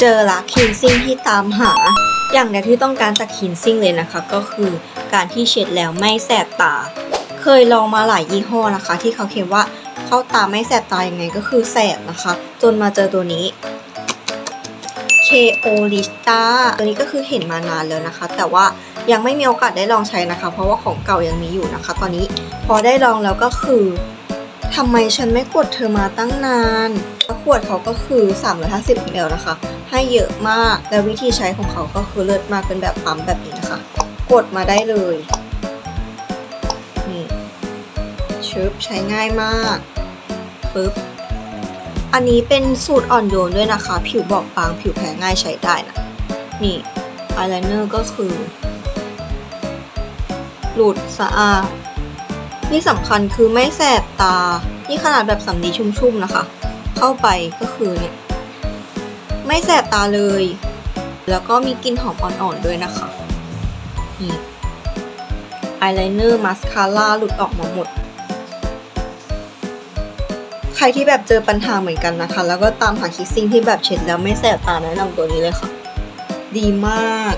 เจอละคินซิ่งที่ตามหา อย่างแรกที่ต้องการจากคินซิ่งเลยนะคะ ก็คือการที่เช็ดแล้วไม่แสบตา เคยลองมาหลายยี่ห้อนะคะ ที่เขาเขียนว่าเข้าตาไม่แสบตายังไงก็คือแสบนะคะ จนมาเจอตัวนี้ KO l i s t a ตัวนี้ก็คือเห็นมานานแล้วนะคะ แต่ว่ายังไม่มีโอกาสได้ลองใช้นะคะ เพราะว่าของเก่ายังมีอยู่นะคะ ตอนนี้พอได้ลองแล้วก็คือ ทำไมฉันไม่กดเธอมาตั้งนานแล้วขวดเขาก็คือ 350 ml นะคะ ให้เยอะมาก และวิธีใช้ของเขาก็คือเลิศมากเป็นแบบปั๊มแบบนี้นะคะ กดมาได้เลย นี่ชึบใช้ง่ายมากปึ๊บ อันนี้เป็นสูตรอ่อนโยนด้วยนะคะ ผิวบอบบาง ผิวแพ้ง่ายใช้ได้นะ นี่อายไลเนอร์ก็คือ หลุดสะอาด ที่สำคัญคือไม่แสบตานี่ขนาดแบบสำลีชุ่มๆนะคะ เข้าไปก็คือเนี่ย ไม่แสบตาเลย แล้วก็มีกลิ่นหอมอ่อนๆด้วยนะคะนี่อายไลเนอร์มาสคาร่าหลุดออกมาหมด ใครที่แบบเจอปัญหาเหมือนกันนะคะ แล้วก็ตามหาคิสซิ่งที่แบบเช็ดแล้วไม่แสบตาแนะนำตัวนี้เลยค่ะ ดีมาก